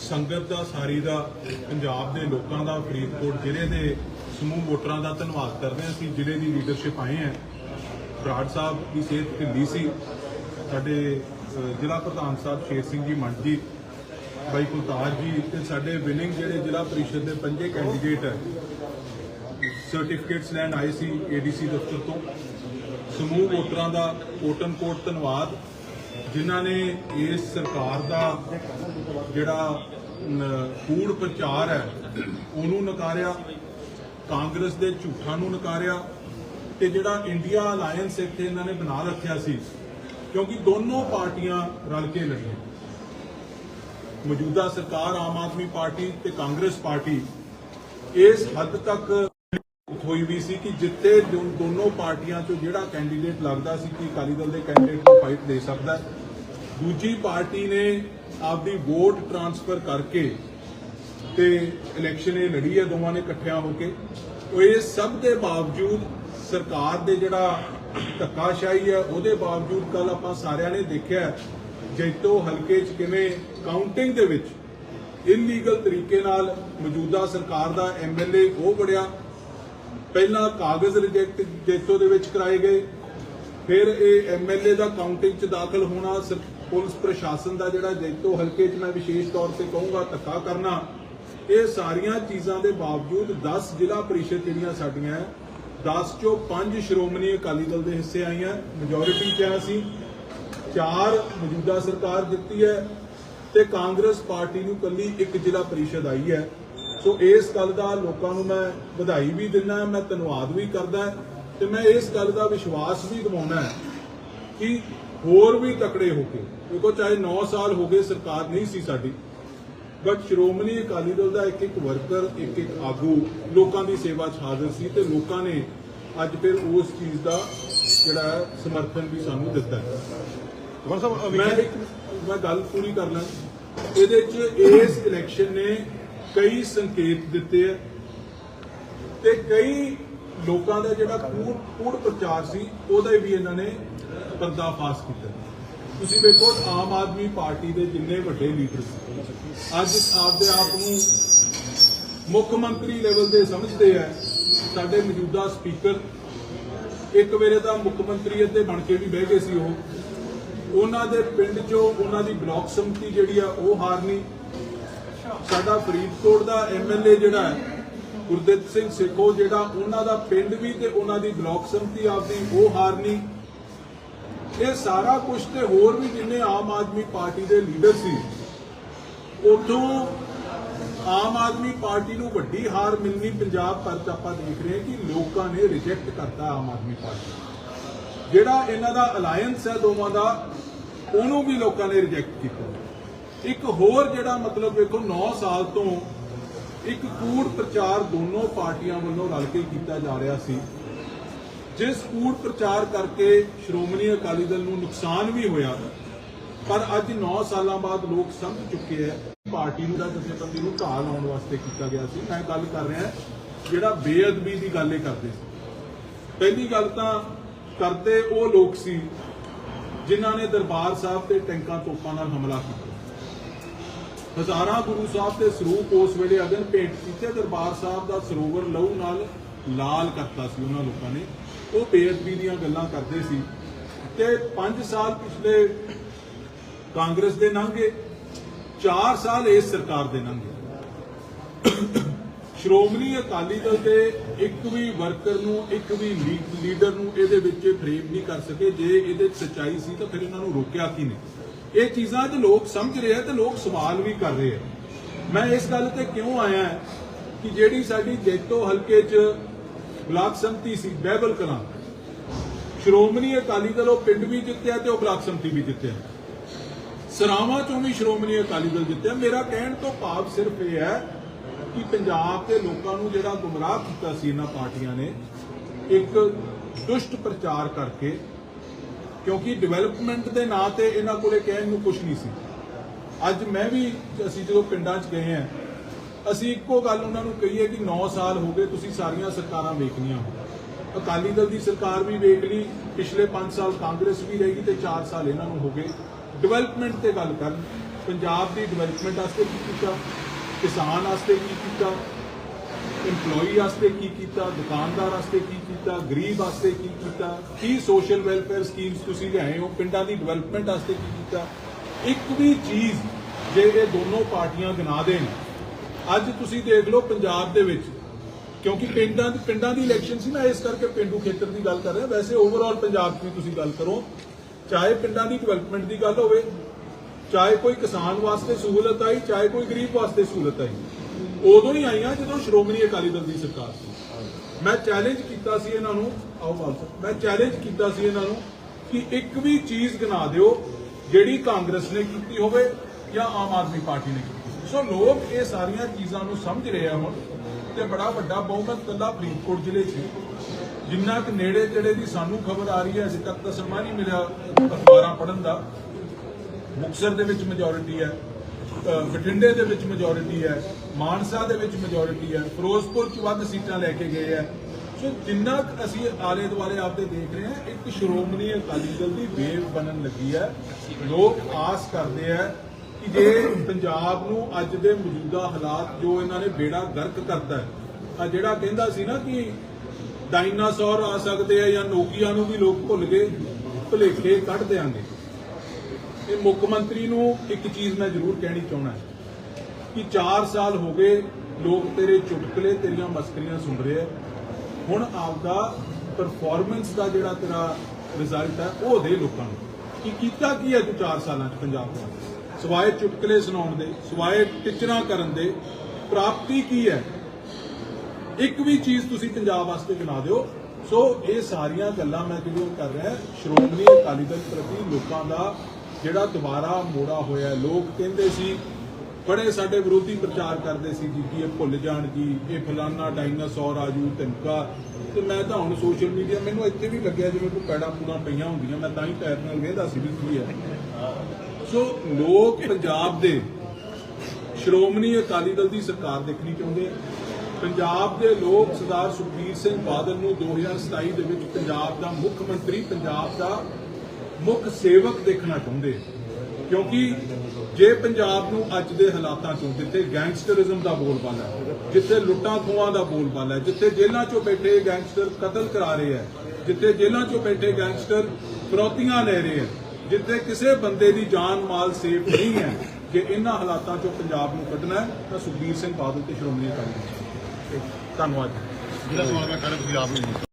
ਸੰਗਤ ਦਾ, ਸਾਰੀ ਦਾ, ਪੰਜਾਬ ਦੇ ਲੋਕਾਂ ਦਾ, ਫਰੀਦਕੋਟ ਜ਼ਿਲ੍ਹੇ ਦੇ ਸਮੂਹ ਵੋਟਰਾਂ ਦਾ ਧੰਨਵਾਦ ਕਰਦੇ ਹਾਂ। ਅਸੀਂ ਜ਼ਿਲ੍ਹੇ ਦੀ ਲੀਡਰਸ਼ਿਪ ਆਏ ਹਾਂ। ਬਰਾੜ ਸਾਹਿਬ ਦੀ ਸਿਹਤ ਢਿੱਲੀ ਸੀ। ਸਾਡੇ ਜ਼ਿਲ੍ਹਾ ਪ੍ਰਧਾਨ ਸਾਹਿਬ ਸ਼ੇਰ ਸਿੰਘ ਜੀ ਮੰਡ ਜੀ ਬਾਈ ਕੁਲਤਾਰ ਜੀ ਤੇ ਸਾਡੇ ਵਿਨਿੰਗ ਜਿਹੜੇ ਜ਼ਿਲ੍ਹਾ ਪਰਿਸ਼ਦ ਦੇ ਪੰਜੇ ਕੈਂਡੀਡੇਟ ਹੈ ਸਰਟੀਫਿਕੇਟਸ ਲੈਣ ਆਏ ਸੀ ਏਡੀਸੀ ਦਫ਼ਤਰ ਤੋਂ। ਸਮੂਹ ਵੋਟਰਾਂ ਦਾ ਕੋਟਨ ਕੋਟ ਧੰਨਵਾਦ, ਜਿਨ੍ਹਾਂ ਨੇ ਇਸ ਸਰਕਾਰ ਦਾ ਜਿਹੜਾ ਕੂੜ ਪ੍ਰਚਾਰ ਹੈ, ਉਹਨੂੰ ਨਕਾਰਿਆ, ਕਾਂਗਰਸ ਦੇ ਝੂਠਾਂ ਨੂੰ ਨਕਾਰਿਆ, ਤੇ ਜਿਹੜਾ ਇੰਡੀਆ ਅਲਾਈਅੰਸ ਇੱਥੇ ਇਹਨਾਂ ਨੇ ਬਣਾ ਰੱਖਿਆ ਸੀ, ਕਿਉਂਕਿ ਦੋਨੋਂ ਪਾਰਟੀਆਂ ਰਲ ਕੇ ਲੜੀਆਂ। ਮੌਜੂਦਾ ਸਰਕਾਰ, ਆਮ ਆਦਮੀ ਪਾਰਟੀ ਤੇ ਕਾਂਗਰਸ ਪਾਰਟੀ, ਇਸ ਹੱਦ ਤੱਕ ਹੋਈ ਵੀ ਸੀ ਕਿ ਜਿੱਥੇ ਦੋ- ਦੋਨੋਂ ਪਾਰਟੀਆਂ ਚੋਂ ਜਿਹੜਾ ਕੈਂਡੀਡੇਟ ਲੱਗਦਾ ਸੀ ਕਿ ਅਕਾਲੀ ਦਲ ਦੇ ਕੈਂਡੀਡੇਟ ਨੂੰ ਫਾਈਟ ਦੇ ਸਕਦਾ ਦੂਜੀ ਪਾਰਟੀ ਨੇ ਆਪਦੀ ਵੋਟ ਟ੍ਰਾਂਸਫਰ ਕਰਕੇ ਤੇ ਇਲੈਕਸ਼ਨ ਇਹ ਲੜੀ ਹੈ, ਦੋਵਾਂ ਨੇ ਇਕੱਠਿਆਂ ਹੋ ਕੇ। ਉਹ ਇਹ ਸਭ ਦੇ ਬਾਵਜੂਦ ਸਰਕਾਰ ਦੇ ਜਿਹੜਾ ਧੱਕਾਸ਼ਾਹੀ ਹੈ, ਉਹਦੇ ਬਾਵਜੂਦ ਕੱਲ ਆਪਾਂ ਸਾਰਿਆਂ ਨੇ ਦੇਖਿਆ ਜੈਤੋ ਹਲਕੇ 'ਚ ਕਿਵੇਂ ਕਾਊਂਟਿੰਗ ਦੇ ਵਿੱਚ ਇਲੀਗਲ ਤਰੀਕੇ ਨਾਲ ਮੌਜੂਦਾ ਸਰਕਾਰ ਦਾ ਐਮਐਲਏ ਉਹ ਬੜਿਆ ਪਹਿਲਾਂ ਕਾਗਜ਼ ਰਿਜੈਕਟ ਜੈਤੋ ਦੇ ਵਿੱਚ ਕਰਾਏ ਗਏ, ਫਿਰ ਇਹ ਐਮਐਲਏ ਦਾ ਕਾਊਂਟਿੰਗ 'ਚ ਦਾਖਲ ਹੋਣਾ ਪੁਲਿਸ ਪ੍ਰਸ਼ਾਸਨ ਦਾ ਜਿਹੜਾ ਜੈਤੋ ਹਲਕੇ 'ਚ ਮੈਂ ਵਿਸ਼ੇਸ਼ ਤੌਰ ਤੇ ਕਹੂੰਗਾ ਧੱਕਾ ਕਰਨਾ ਇਹ ਸਾਰੀਆਂ ਚੀਜ਼ਾਂ ਦੇ ਬਾਵਜੂਦ 10 ਜ਼ਿਲ੍ਹਾ ਪਰਿਸ਼ਦ ਜਿਹੜੀਆਂ ਸਾਡੀਆਂ ਹੈ, 10 ਚੋਂ 5 ਸ਼੍ਰੋਮਣੀ ਅਕਾਲੀ ਦਲ ਦੇ ਹਿੱਸੇ ਆਈਆਂ ਮੈਜੋਰਿਟੀ 'ਚ ਆ ਸੀ ਚਾਰ ਮੌਜੂਦਾ ਸਰਕਾਰ ਜਿੱਤੀ ਹੈ ਤੇ ਕਾਂਗਰਸ ਪਾਰਟੀ ਨੂੰ ਕੱਲੀ ਇੱਕ ਜ਼ਿਲ੍ਹਾ ਪਰਿਸ਼ਦ ਆਈ ਹੈ। ਸੋ ਇਸ ਗੱਲ ਦਾ ਲੋਕਾਂ ਨੂੰ ਮੈਂ ਵਧਾਈ ਵੀ ਦਿੰਦਾ ਮੈਂ ਧੰਨਵਾਦ ਵੀ ਕਰਦਾ ਤੇ ਮੈਂ ਇਸ ਗੱਲ ਦਾ ਵਿਸ਼ਵਾਸ ਵੀ ਦਿਵਾਉਣਾ ਕਿ ਹੋਰ ਵੀ ਤਕੜੇ ਹੋ ਕੇ ਦੇਖੋ ਚਾਹੇ 9 ਸਾਲ ਹੋ ਗਏ ਸਰਕਾਰ ਨਹੀਂ ਸੀ ਸਾਡੀ ਬਟ ਸ਼੍ਰੋਮਣੀ ਅਕਾਲੀ ਦਲ ਦਾ ਇੱਕ ਇੱਕ ਵਰਕਰ ਇੱਕ ਇੱਕ ਆਗੂ ਲੋਕਾਂ ਦੀ ਸੇਵਾ 'ਚ ਹਾਜ਼ਰ ਸੀ ਤੇ ਲੋਕਾਂ ਨੇ ਅੱਜ ਫਿਰ ਉਸ ਚੀਜ਼ ਦਾ ਜਿਹੜਾ ਹੈ ਸਮਰਥਨ ਵੀ ਸਾਨੂੰ ਦਿੱਤਾ ਹੈ। ਮੈਂ ਇੱਕ ਮੈਂ ਗੱਲ ਪੂਰੀ ਕਰ ਲਾਂ। ਇਹਦੇ 'ਚ ਇਸ ਇਲੈਕਸ਼ਨ ਨੇ ਕਈ ਸੰਕੇਤ ਦਿੱਤੇ ਆ ਤੇ ਕਈ ਲੋਕਾਂ ਦਾ ਜਿਹੜਾ ਕੂੜ ਕੂੜ ਪ੍ਰਚਾਰ ਸੀ ਉਹਦਾ ਵੀ ਇਹਨਾਂ ਨੇ ਪਰਦਾਫਾਸ਼ ਕੀਤਾ। ਤੁਸੀਂ ਵੇਖੋ ਆਮ ਆਦਮੀ ਪਾਰਟੀ ਦੇ ਜਿੰਨੇ ਵੱਡੇ ਲੀਡਰ ਸੀ, ਅੱਜ ਆਪਦੇ ਆਪ ਨੂੰ ਮੁੱਖ ਮੰਤਰੀ ਲੈਵਲ ਦੇ ਸਮਝਦੇ ਆ। ਸਾਡੇ ਮੌਜੂਦਾ ਸਪੀਕਰ ਇੱਕ ਵੇਲੇ ਤਾਂ ਮੁੱਖ ਮੰਤਰੀ ਅੱਧੇ ਬਣ ਕੇ ਵੀ ਬਹਿ ਗਏ ਸੀ ਉਹ। ਉਹਨਾਂ ਦੇ ਪਿੰਡ 'ਚੋਂ ਉਹਨਾਂ ਦੀ ਬਲਾਕ ਸੰਮਤੀ ਜਿਹੜੀ ਆ, ਉਹ ਹਾਰਨੀ। ਸਾਡਾ ਫਰੀਦਕੋਟ ਦਾ ਐਮਐਲਏ ਜਿਹੜਾ ਹੈ, ਗੁਰਦਿੱਤ ਸਿੰਘ ਸੇਖੋ ਜਿਹੜਾ ਉਹਨਾਂ ਦਾ ਪਿੰਡ ਵੀ ਤੇ ਉਹਨਾਂ ਦੀ ਬਲਾਕ ਸੰਮਤੀ ਆਪਦੀ ਉਹ ਹਾਰਨੀ। ਇਹ ਸਾਰਾ ਕੁਝ ਤੇ ਹੋਰ ਵੀ ਜਿੰਨੇ ਆਮ ਆਦਮੀ ਪਾਰਟੀ ਦੇ ਲੀਡਰ ਸੀ, ਉਥੋਂ ਆਮ ਆਦਮੀ ਪਾਰਟੀ ਨੂੰ ਵੱਡੀ ਹਾਰ ਮਿਲਣੀ ਪੰਜਾਬ ਭਰ 'ਚ ਆਪਾਂ ਦੇਖ ਰਹੇ ਹਾਂ ਕਿ ਲੋਕਾਂ ਨੇ ਰਿਜੈਕਟ ਕਰਤਾ ਆਮ ਆਦਮੀ ਪਾਰਟੀ। ਜਿਹੜਾ ਇਹਨਾਂ ਦਾ ਅਲਾਈਅੰਸ ਹੈ ਦੋਵਾਂ ਦਾ, ਉਹਨੂੰ ਵੀ ਲੋਕਾਂ ਨੇ ਰਿਜੈਕਟ ਕੀਤਾ। ਇੱਕ ਹੋਰ ਜਿਹੜਾ ਮਤਲਬ ਵੇਖੋ 9 ਸਾਲ ਤੋਂ ਇੱਕ ਕੂੜ ਪ੍ਰਚਾਰ ਦੋਨੋਂ ਪਾਰਟੀਆਂ ਵੱਲੋਂ ਰਲ ਕੇ ਕੀਤਾ ਜਾ ਰਿਹਾ ਸੀ ਜਿਸ ਕੂੜ ਪ੍ਰਚਾਰ ਕਰਕੇ ਸ਼੍ਰੋਮਣੀ ਅਕਾਲੀ ਦਲ ਨੂੰ ਨੁਕਸਾਨ ਵੀ ਹੋਇਆ ਪਰ ਅੱਜ 9 ਸਾਲਾਂ ਬਾਅਦ ਲੋਕ ਸਮਝ ਚੁੱਕੇ ਹੈ ਪਾਰਟੀ ਨੂੰ ਦਾ ਜਥੇਬੰਦੀ ਨੂੰ ਢਾਹ ਲਾਉਣ ਵਾਸਤੇ ਕੀਤਾ ਗਿਆ ਸੀ। ਮੈਂ ਗੱਲ ਕਰ ਰਿਹਾ ਜਿਹੜਾ ਬੇਅਦਬੀ ਦੀ ਗੱਲ ਇਹ ਕਰਦੇ ਸੀ। ਪਹਿਲੀ ਗੱਲ ਤਾਂ ਕਰਦੇ ਉਹ ਲੋਕ ਸੀ ਜਿਨ੍ਹਾਂ ਨੇ ਦਰਬਾਰ ਸਾਹਿਬ ਤੇ ਟੈਂਕਾਂ ਤੋਪਾਂ ਨਾਲ ਹਮਲਾ ਕੀਤਾ। ਹਜ਼ਾਰਾਂ ਗੁਰੂ ਸਾਹਿਬ ਦੇ ਸਰੂਪ ਉਸ ਵੇਲੇ ਅਗਨ ਭੇਟ ਕੀਤੇ, ਦਰਬਾਰ ਸਾਹਿਬ ਦਾ ਸਰੋਵਰ ਲਹੂ ਨਾਲ ਲਾਲ ਕਰਤਾ ਸੀ ਉਹਨਾਂ ਲੋਕਾਂ ਨੇ। ਉਹ ਬੇਅਦਬੀ ਦੀਆਂ ਗੱਲਾਂ ਕਰਦੇ ਸੀ ਤੇ 5 ਸਾਲ ਪਿਛਲੇ ਕਾਂਗਰਸ ਦੇ ਲੰਘੇ 4 ਸਾਲ ਇਸ ਸਰਕਾਰ ਦੇ ਲੰਘੇ ਸ਼੍ਰੋਮਣੀ ਅਕਾਲੀ ਦਲ ਦੇ ਇੱਕ ਵੀ ਵਰਕਰ ਨੂੰ, ਇੱਕ ਵੀ ਲੀਡਰ ਨੂੰ ਇਹਦੇ ਵਿੱਚ ਫਰੇਮ ਨਹੀਂ ਕਰ ਸਕੇ। ਜੇ ਇਹਦੇ 'ਚ ਸੱਚਾਈ ਸੀ ਤਾਂ ਫਿਰ ਇਹਨਾਂ ਨੂੰ ਰੋਕਿਆ ਕੀ ਨਹੀਂ ਇਹ ਚੀਜ਼ਾਂ ਤੇ ਲੋਕ ਸਮਝ ਰਹੇ ਆ ਤੇ ਲੋਕ ਸਵਾਲ ਵੀ ਕਰ ਰਹੇ ਆ। ਮੈਂ ਇਸ ਗੱਲ ਤੇ ਕਿਉਂ ਆਇਆ ਕਿ ਜਿਹੜੀ ਸਾਡੀ ਜੈਤੋ ਹਲਕੇ 'ਚ ਬਲਾਕ ਸੰਮਤੀ ਸੀ, ਬਹਿਬਲ ਕਲਾਂ ਸ਼੍ਰੋਮਣੀ ਅਕਾਲੀ ਦਲ ਉਹ ਪਿੰਡ ਵੀ ਜਿੱਤਿਆ ਤੇ ਉਹ ਬਲਾਕ ਸੰਮਤੀ ਵੀ ਜਿੱਤਿਆ। ਸਰਾਵਾਂ ਚੋਂ ਵੀ ਸ਼੍ਰੋਮਣੀ ਅਕਾਲੀ ਦਲ ਜਿੱਤਿਆ। ਮੇਰਾ ਕਹਿਣ ਤੋਂ ਭਾਵ ਸਿਰਫ ਇਹ ਹੈ ਕਿ ਪੰਜਾਬ ਦੇ ਲੋਕਾਂ ਨੂੰ ਜਿਹੜਾ ਗੁੰਮਰਾਹ ਕੀਤਾ ਸੀ ਇਹਨਾਂ ਪਾਰਟੀਆਂ ਨੇ, ਇੱਕ ਦੁਸ਼ਟ ਪ੍ਰਚਾਰ ਕਰਕੇ, ਕਿਉਂਕਿ ਡਿਵੈਲਪਮੈਂਟ ਦੇ ਨਾਂ ਤੇ ਇਹਨਾਂ ਕੋਲੇ ਕਹਿਣ ਨੂੰ ਕੁਝ ਨਹੀਂ ਸੀ। ਅੱਜ ਮੈਂ ਵੀ ਅਸੀਂ ਜਦੋਂ ਪਿੰਡਾਂ 'ਚ ਗਏ ਆ ਅਸੀਂ ਇੱਕੋ ਗੱਲ ਉਹਨਾਂ ਨੂੰ ਕਹੀਏ ਕਿ 9 ਸਾਲ ਹੋ ਗਏ ਤੁਸੀਂ ਸਾਰੀਆਂ ਸਰਕਾਰਾਂ ਵੇਖਣੀਆਂ ਹੋ। ਅਕਾਲੀ ਦਲ ਦੀ ਸਰਕਾਰ ਵੀ ਵੇਖ ਲਈ, ਪਿਛਲੇ 5 ਸਾਲ ਕਾਂਗਰਸ ਵੀ ਰਹੇਗੀ ਤੇ 4 ਸਾਲ ਇਹਨਾਂ ਨੂੰ ਹੋ ਗਏ। ਡਿਵੈਲਪਮੈਂਟ ਤੇ ਗੱਲ ਕਰਨ, ਪੰਜਾਬ ਦੀ ਡਿਵੈਲਪਮੈਂਟ ਵਾਸਤੇ ਕੀ ਕੀਤਾ, ਕਿਸਾਨ ਵਾਸਤੇ ਕੀ ਕੀਤਾ, EMPLOYEE ਵਾਸਤੇ ਕੀ ਕੀਤਾ, ਦੁਕਾਨਦਾਰ ਵਾਸਤੇ ਕੀ ਕੀਤਾ, ਗਰੀਬ ਵਾਸਤੇ ਕੀ ਕੀਤਾ, ਕੀ ਸੋਸ਼ਲ ਵੈਲਫੇਅਰ ਸਕੀਮਸ ਤੁਸੀਂ ਲਿਆਏ ਹੋ, ਪਿੰਡਾਂ ਦੀ ਡਿਵੈਲਪਮੈਂਟ ਵਾਸਤੇ ਕੀ ਕੀਤਾ। ਇੱਕ ਵੀ ਚੀਜ਼ ਜੇ ਇਹ ਦੋਨੋਂ ਪਾਰਟੀਆਂ ਗਿਣਾ ਦੇਣ, ਅੱਜ ਤੁਸੀਂ ਦੇਖ ਲਓ ਪੰਜਾਬ ਦੇ ਵਿੱਚ ਕਿਉਂਕਿ ਪਿੰਡਾਂ ਦੀ ਪਿੰਡਾਂ ਦੀ ਇਲੈਕਸ਼ਨ ਸੀ ਮੈਂ ਇਸ ਕਰਕੇ ਪਿੰਡੂ ਖੇਤਰ ਦੀ ਗੱਲ ਕਰ ਰਿਹਾ। ਵੈਸੇ ਓਵਰਆਲ ਪੰਜਾਬ ਦੀ ਤੁਸੀਂ ਗੱਲ ਕਰੋ, ਚਾਹੇ ਪਿੰਡਾਂ ਦੀ ਡਿਵੈਲਪਮੈਂਟ ਦੀ ਗੱਲ ਹੋਵੇ, ਚਾਹੇ ਕੋਈ ਕਿਸਾਨ ਵਾਸਤੇ ਸਹੂਲਤ ਆਈ, ਚਾਹੇ ਕੋਈ ਗਰੀਬ ਵਾਸਤੇ ਸਹੂਲਤ ਆਈ, ਉਦੋਂ ਹੀ ਆਈਆਂ ਜਦੋਂ ਸ਼੍ਰੋਮਣੀ ਅਕਾਲੀ ਦਲ ਦੀ ਸਰਕਾਰ ਸੀ। ਮੈਂ ਚੈਲੰਜ ਕੀਤਾ ਸੀ ਇਹਨਾਂ ਨੂੰ, ਆਓ ਬਾਲਸਾ ਮੈਂ ਚੈਲੰਜ ਕੀਤਾ ਸੀ ਇਹਨਾਂ ਨੂੰ ਕਿ ਇੱਕ ਵੀ ਚੀਜ਼ ਗਿਣਾ ਦਿਓ, ਜਿਹੜੀ ਕਾਂਗਰਸ ਨੇ ਕੀਤੀ ਹੋਵੇ ਜਾਂ ਆਮ ਆਦਮੀ ਪਾਰਟੀ ਨੇ ਕੀਤੀ। ਸੋ ਲੋਕ ਇਹ ਸਾਰੀਆਂ ਚੀਜ਼ਾਂ ਨੂੰ ਸਮਝ ਰਹੇ ਆ ਹੁਣ ਤੇ ਬੜਾ ਵੱਡਾ ਬਹੁਮਤ ਕੱਲਾ ਫਰੀਦਕੋਟ ਜ਼ਿਲ੍ਹੇ 'ਚ ਜਿੰਨਾ ਕਿ ਨੇੜੇ ਤੇੜੇ ਦੀ ਸਾਨੂੰ ਖਬਰ ਆ ਰਹੀ ਹੈ, ਅਜੇ ਤੱਕ ਤਾਂ ਸਮਾਂ ਨਹੀਂ ਮਿਲਿਆ ਅਖਬਾਰਾਂ ਪੜ੍ਹਨ ਦਾ। ਮੁਕਤਸਰ ਦੇ ਵਿੱਚ ਮੈਜੋਰਿਟੀ ਹੈ ਬਠਿੰਡੇ ਦੇ ਵਿੱਚ ਮੈਜੋਰਿਟੀ ਹੈ, ਮਾਨਸਾ ਦੇ ਵਿੱਚ ਮੈਜੋਰਿਟੀ ਹੈ, ਫਿਰੋਜ਼ਪੁਰ 'ਚ ਵੱਧ ਸੀਟਾਂ ਲੈ ਕੇ ਗਏ ਹੈ। ਸੋ ਜਿੰਨਾ ਕੁ ਅਸੀਂ ਆਲੇ ਦੁਆਲੇ ਆਪਦੇ ਦੇਖ ਰਹੇ ਹਾਂ, ਇੱਕ ਸ਼੍ਰੋਮਣੀ ਅਕਾਲੀ ਦਲ ਦੀ ਵੇਵ ਬਣਨ ਲੱਗੀ ਹੈ। ਲੋਕ ਆਸ ਕਰਦੇ ਆ ਕਿ ਜੇ ਪੰਜਾਬ ਨੂੰ ਅੱਜ ਦੇ ਮੌਜੂਦਾ ਹਾਲਾਤ ਜੋ ਇਹਨਾਂ ਨੇ ਬੇੜਾ ਗਰਕ ਕਰਤਾ ਹੈ ਆ ਜਿਹੜਾ ਕਹਿੰਦਾ ਸੀ ਨਾ ਕਿ ਡਾਇਨਾਸੌਰ ਆ ਸਕਦੇ ਆ ਜਾਂ ਨੋਕੀਆ ਨੂੰ ਵੀ ਲੋਕ ਭੁੱਲ ਗਏ, ਭੁਲੇਖੇ ਕੱਢ ਦੇਾਂਗੇ ਇਹ ਮੁੱਖ ਮੰਤਰੀ ਨੂੰ ਇੱਕ ਚੀਜ਼ ਮੈਂ ਜ਼ਰੂਰ ਕਹਿਣੀ ਚਾਹੁੰਦਾ ਕਿ 4 ਸਾਲ ਹੋ ਗਏ ਲੋਕ ਤੇਰੇ ਚੁਟਕਲੇ, ਤੇਰੀਆਂ ਮਸਕਰੀਆਂ ਸੁਣ ਰਹੇ ਆ। ਹੁਣ ਆਪਦਾ ਪਰਫਾਰਮੈਂਸ ਦਾ ਜਿਹੜਾ ਤੇਰਾ ਰਿਜ਼ਲਟ ਹੈ, ਉਹ ਦੇ ਲੋਕਾਂ ਨੂੰ। ਕਿ ਕੀਤਾ ਕੀ ਹੈ ਤੂੰ 4 ਸਾਲਾਂ ਚ ਪੰਜਾਬ ਦਾ ਸਵਾਏ ਚੁਟਕਲੇ ਸੁਣਾਉਣ ਦੇ, ਸਵਾਏ ਟਿਚਰਾਂ ਕਰਨ ਦੇ, ਪ੍ਰਾਪਤੀ ਕੀ ਹੈ? ਇੱਕ ਵੀ ਚੀਜ਼ ਤੁਸੀਂ ਪੰਜਾਬ ਵਾਸਤੇ ਗਿਣਾ ਦਿਓ। ਸੋ ਇਹ ਸਾਰੀਆਂ ਗੱਲਾਂ ਮੈਂ ਜਿਹੜੀਆਂ ਕਰ ਰਿਹਾ, ਸ਼੍ਰੋਮਣੀ ਅਕਾਲੀ ਦਲ ਪ੍ਰਤੀ ਲੋਕਾਂ ਦਾ ਜਿਹੜਾ ਦੁਬਾਰਾ ਮੋੜਾ ਹੋਇਆ ਲੋਕ ਕਹਿੰਦੇ ਸੀ ਬੜੇ ਸਾਡੇ ਵਿਰੋਧੀ ਪ੍ਰਚਾਰ ਕਰਦੇ ਸੀ ਜੀ ਕਿ ਇਹ ਭੁੱਲ ਜਾਣ ਜੀ, ਇਹ ਫਲਾਨਾ ਡਾਇਨਾਸੌਰ ਆਜੂ ਤਿੰਕਾ ਤੇ ਮੈਂ ਤਾਂ ਹੁਣ ਸੋਸ਼ਲ ਮੀਡੀਆ ਮੈਨੂੰ ਇੱਥੇ ਵੀ ਲੱਗਿਆ ਜਿਵੇਂ ਕੋਈ ਪੈੜਾ ਪੂਰਾ ਪਈਆਂ ਹੁੰਦੀਆਂ, ਮੈਂ ਤਾਂ ਹੀ ਪੈਰ ਨਾਲ ਵੇਖਦਾ ਸੀ ਵੀ ਕੀ ਹੈ। ਸੋ ਲੋਕ ਪੰਜਾਬ ਦੇ ਸ਼੍ਰੋਮਣੀ ਅਕਾਲੀ ਦਲ ਦੀ ਸਰਕਾਰ ਦੇਖਣੀ ਚਾਹੁੰਦੇ ਪੰਜਾਬ ਦੇ ਲੋਕ ਸਰਦਾਰ ਸੁਖਬੀਰ ਸਿੰਘ ਬਾਦਲ ਨੂੰ 2027 ਦੇ ਵਿੱਚ ਪੰਜਾਬ ਦਾ ਮੁੱਖ ਮੰਤਰੀ, ਪੰਜਾਬ ਦਾ ਮੁੱਖ ਸੇਵਕ ਦੇਖਣਾ ਚਾਹੁੰਦੇ ਕਿਉਂਕਿ ਜੇ ਪੰਜਾਬ ਨੂੰ ਅੱਜ ਦੇ ਹਾਲਾਤਾਂ ਚੋਂ ਜਿੱਥੇ ਗੈਂਗਸਟਰਿਜ਼ਮ ਦਾ ਬੋਲਬਾਲਾ ਹੈ ਜਿੱਥੇ ਲੁੱਟਾਂ ਖੋਹਾਂ ਦਾ ਬੋਲਬਾਲਾ ਹੈ ਜਿੱਥੇ ਜੇਲ੍ਹਾਂ 'ਚੋਂ ਬੈਠੇ ਗੈਂਗਸਟਰ ਕਤਲ ਕਰਾ ਰਹੇ ਹੈ ਜਿੱਥੇ ਜੇਲ੍ਹਾਂ 'ਚੋਂ ਬੈਠੇ ਗੈਂਗਸਟਰ ਫਿਰੌਤੀਆਂ ਲੈ ਰਹੇ ਹੈ ਜਿੱਥੇ ਕਿਸੇ ਬੰਦੇ ਦੀ ਜਾਨ ਮਾਲ ਸੇਫ ਨਹੀਂ ਹੈ ਜੇ ਇਹਨਾਂ ਹਾਲਾਤਾਂ 'ਚੋਂ ਪੰਜਾਬ ਨੂੰ ਕੱਢਣਾ ਹੈ ਤਾਂ ਸੁਖਬੀਰ ਸਿੰਘ ਬਾਦਲ ਤੇ ਸ਼੍ਰੋਮਣੀ ਅਕਾਲੀ ਦਲ। ਧੰਨਵਾਦ। ਜਿਹੜਾ ਸਵਾਲ ਮੈਂ ਕਰ ਤੁਸੀਂ ਆਪ ਨੂੰ